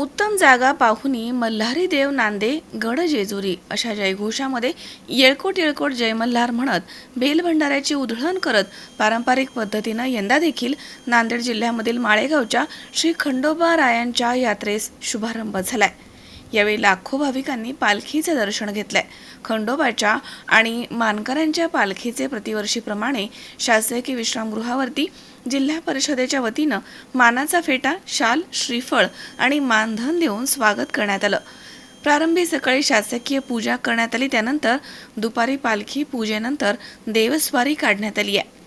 उत्तम जागा पाहुनी मल्हारी देव नांदे गड जेजुरी अशा जयघोषामध्ये येळकोट येळकोट जय मल्हार म्हणत बेलभंडाऱ्याची उधळण करत पारंपरिक पद्धतीनं यंदा देखील नांदेड जिल्ह्यामधील माळेगावच्या श्री खंडोबा रायांच्या यात्रेस शुभारंभ झालाय. यावेळी लाखो भाविकांनी पालखीचे दर्शन घेतलंय खंडोबाच्या आणि मानकऱ्यांच्या पालखीचे प्रतिवर्षीप्रमाणे शासकीय विश्रामगृहावरती जिल्हा परिषदेच्या वतीनं मानाचा फेटा शाल श्रीफळ आणि मानधन देऊन स्वागत करण्यात आलं. प्रारंभी सकाळी शासकीय पूजा करण्यात आली त्यानंतर दुपारी पालखी पूजेनंतर देवस्वारी काढण्यात आली आहे.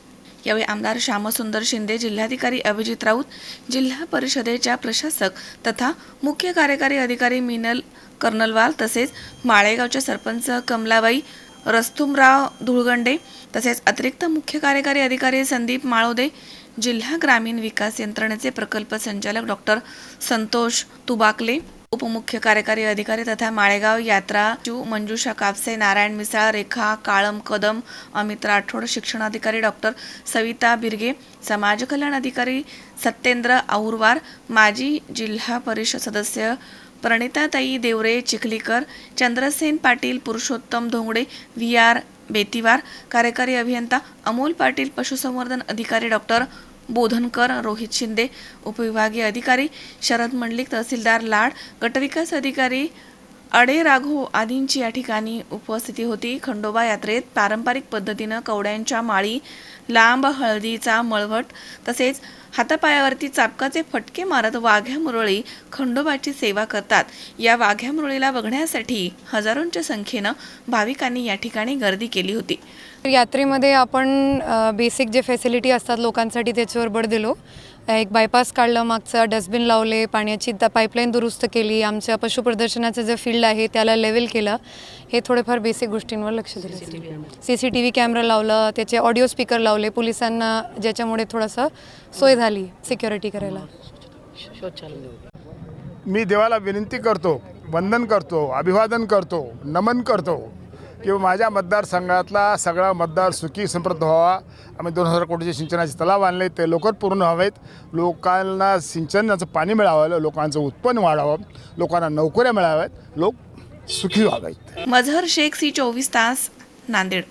यावेळी आमदार श्यामसुंदर शिंदे जिल्हाधिकारी अभिजित राऊत जिल्हा परिषदेच्या प्रशासक तथा मुख्य कार्यकारी अधिकारी मिनल कर्नलवाल तसेच माळेगावच्या सरपंच कमलाबाई रस्तुमराव धुळगंडे तसेच अतिरिक्त मुख्य कार्यकारी अधिकारी संदीप माळोदे जिल्हा ग्रामीण विकास यंत्रणेचे प्रकल्प संचालक डॉक्टर संतोष तुबाकले उपमुख्य कार्यकारी अधिकारी तथा माळेगाव यात्रा चू मंजुषा कापसे नारायण मिसाळ रेखा काळम कदम अमित राठोड शिक्षणाधिकारी डॉक्टर सविता बिर्गे समाज कल्याण अधिकारी सत्येंद्र आहुरवार माजी जिल्हा परिषद सदस्य प्रणिताताई देवरे चिखलीकर चंद्रसेन पाटील पुरुषोत्तम धोंगडे व्ही आर बेतीवार कार्यकारी अभियंता अमोल पाटील पशुसंवर्धन अधिकारी डॉक्टर बोधनकर रोहित शिंदे उपविभागीय अधिकारी शरद मंडलिक तहसीलदार लाड गटविकास अधिकारी अडे राघो आदींची या ठिकाणी उपस्थिती होती. खंडोबा यात्रेत पारंपरिक पद्धतीनं कवड्यांच्या माळी लांब हळदीचा मळवट तसेच हातापायावरती चापकाचे फटके मारत वाघ्या मुरळी खंडोबाची सेवा करतात. या वाघ्या मुरळीला बघण्यासाठी हजारोंच्या संख्येनं भाविकांनी या ठिकाणी गर्दी केली होती. यात्रेमध्ये आपण बेसिक जे फॅसिलिटी असतात लोकांसाठी त्याच्यावर बळ दिलो. एक बायपास काढलं मागचं डस्टबिन लावले पाण्याची द पाईपलाईन दुरुस्त केली आमच्या पशुप्रदर्शनाचं जे फील्ड आहे त्याला लेवल केलं. हे थोडेफार बेसिक गोष्टींवर लक्ष दिलं. C C T V camera लावलं त्याचे ऑडिओ स्पीकर लावले पोलिसांना ज्याच्यामुळे थोडंसं सोय झाली सिक्युरिटी करायला. मी देवाला विनंती करतो वंदन करतो अभिवादन करतो नमन करतो. किंवा माझ्या मतदारसंघातला सगळा मतदार सुखी समृद्ध व्हावा. आम्ही दोन हजार कोटीचे सिंचनाचे तलाव आणले ते लवकर पूर्ण व्हावेत. लोकांना सिंचनाचं पाणी मिळावं लोकांचं उत्पन्न वाढावं लोकांना नोकऱ्या मिळाव्यात लोक सुखी व्हावेत. मझहर शेख सी चोवीस तास नांदेड.